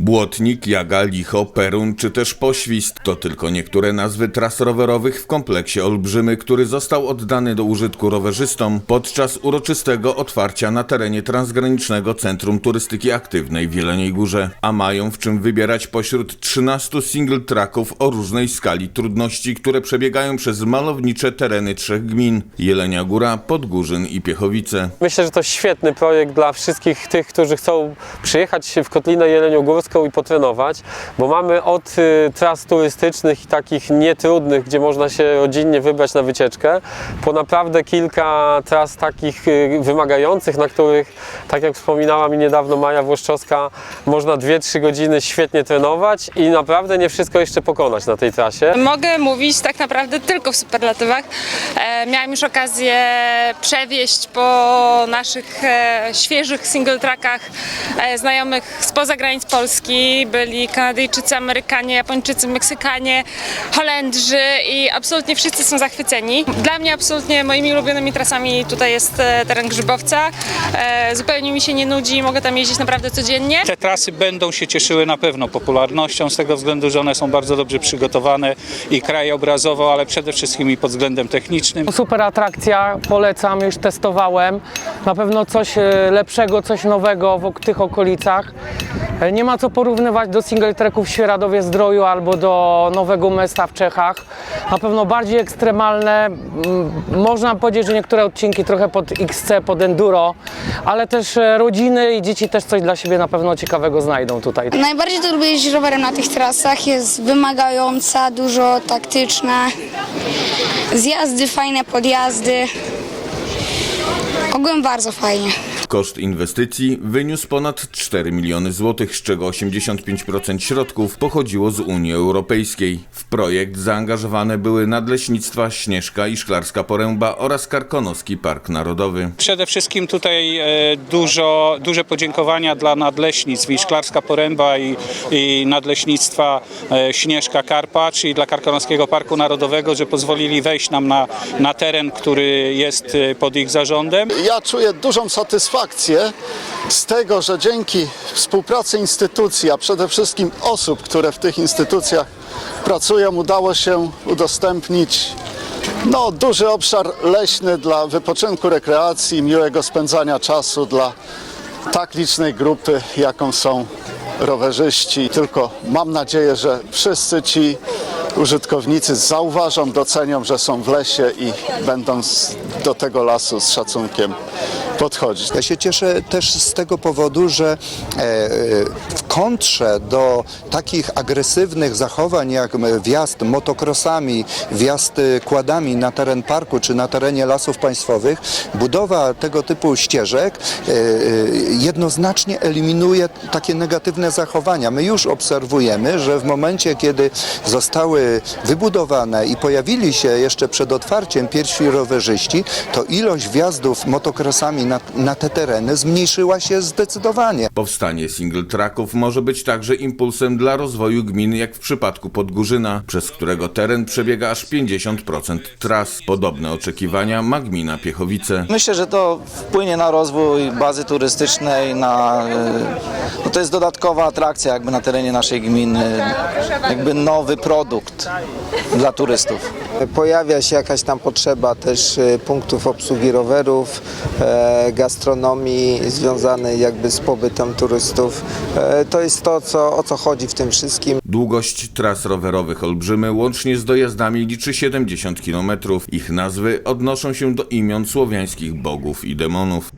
Błotnik, Jaga, Licho, Perun czy też Poświst to tylko niektóre nazwy tras rowerowych w kompleksie Olbrzymy, który został oddany do użytku rowerzystom podczas uroczystego otwarcia na terenie Transgranicznego Centrum Turystyki Aktywnej w Jeleniej Górze. A mają w czym wybierać pośród 13 single tracków o różnej skali trudności, które przebiegają przez malownicze tereny trzech gmin Jelenia Góra, Podgórzyn i Piechowice. Myślę, że to świetny projekt dla wszystkich tych, którzy chcą przyjechać w Kotlinę I potrenować, bo mamy od y, tras turystycznych i takich nietrudnych, gdzie można się rodzinnie wybrać na wycieczkę, po naprawdę kilka tras takich y, wymagających, na których, tak jak wspominała mi niedawno Maja Włoszczowska, można 2-3 godziny świetnie trenować i naprawdę nie wszystko jeszcze pokonać na tej trasie. Mogę mówić tak naprawdę tylko w superlatywach. E, miałam już okazję przewieźć po naszych e, świeżych single trackach e, znajomych spoza granic Polski. Byli Kanadyjczycy, Amerykanie, Japończycy, Meksykanie, Holendrzy i absolutnie wszyscy są zachwyceni. Dla mnie absolutnie moimi ulubionymi trasami tutaj jest e, teren Grzybowca. E, zupełnie mi się nie nudzi, mogę tam jeździć naprawdę codziennie. Te trasy będą się cieszyły na pewno popularnością z tego względu, że one są bardzo dobrze przygotowane i krajobrazowo, ale przede wszystkim i pod względem technicznym. Super atrakcja, polecam, już testowałem. Na pewno coś e, lepszego, coś nowego w tych okolicach. Nie ma co porównywać do single tracków w Świeradowie Zdroju albo do Nowego Mesta w Czechach. Na pewno bardziej ekstremalne. Mm, Można powiedzieć, że niektóre odcinki trochę pod XC, pod enduro, ale też e, rodziny i dzieci też coś dla siebie na pewno ciekawego znajdą tutaj. Najbardziej to lubię jeździć rowerem na tych trasach. Jest wymagająca, dużo taktyczna. Zjazdy, fajne podjazdy. Ogółem bardzo fajnie. Koszt inwestycji wyniósł ponad 4 miliony złotych, z czego 85% środków pochodziło z Unii Europejskiej. W projekt zaangażowane były Nadleśnictwa Śnieżka i Szklarska Poręba oraz Karkonoski Park Narodowy. Przede wszystkim tutaj e, dużo, duże podziękowania dla nadleśnictw i Szklarska Poręba i, i nadleśnictwa e, Śnieżka Karpacz i dla Karkonoskiego Parku Narodowego, że pozwolili wejść nam na, na teren, który jest e, pod ich zarządem. Ja czuję dużą satysfakcję z tego, że dzięki współpracy instytucji, a przede wszystkim osób, które w tych instytucjach pracują, udało się udostępnić no, duży obszar leśny dla wypoczynku, rekreacji, miłego spędzania czasu dla tak licznej grupy, jaką są rowerzyści. Tylko mam nadzieję, że wszyscy ci użytkownicy zauważą, docenią, że są w lesie i będą do tego lasu z szacunkiem podchodzić. Ja się cieszę też z tego powodu, że e, e, kontrze do takich agresywnych zachowań jak wjazd motocrossami, wjazd e, kładami na teren parku czy na terenie lasów państwowych, budowa tego typu ścieżek e, e, jednoznacznie eliminuje takie negatywne zachowania. My już obserwujemy, że w momencie, kiedy zostały wybudowane i pojawili się jeszcze przed otwarciem pierwsi rowerzyści, to ilość wjazdów motocrossami na, na te tereny zmniejszyła się zdecydowanie. Powstanie single tracków może być także impulsem dla rozwoju gminy, jak w przypadku Podgórzyna, przez którego teren przebiega aż 50% tras. Podobne oczekiwania ma gmina Piechowice. Myślę, że to wpłynie na rozwój bazy turystycznej, na, y, no to jest dodatkowa atrakcja jakby na terenie naszej gminy, jakby nowy produkt dla turystów. Pojawia się jakaś tam potrzeba też e, punktów obsługi rowerów, e, gastronomii związanej jakby z pobytem turystów. To jest to, co, o co chodzi w tym wszystkim. Długość tras rowerowych Olbrzymy łącznie z dojazdami liczy 70 km. Ich nazwy odnoszą się do imion słowiańskich bogów i demonów.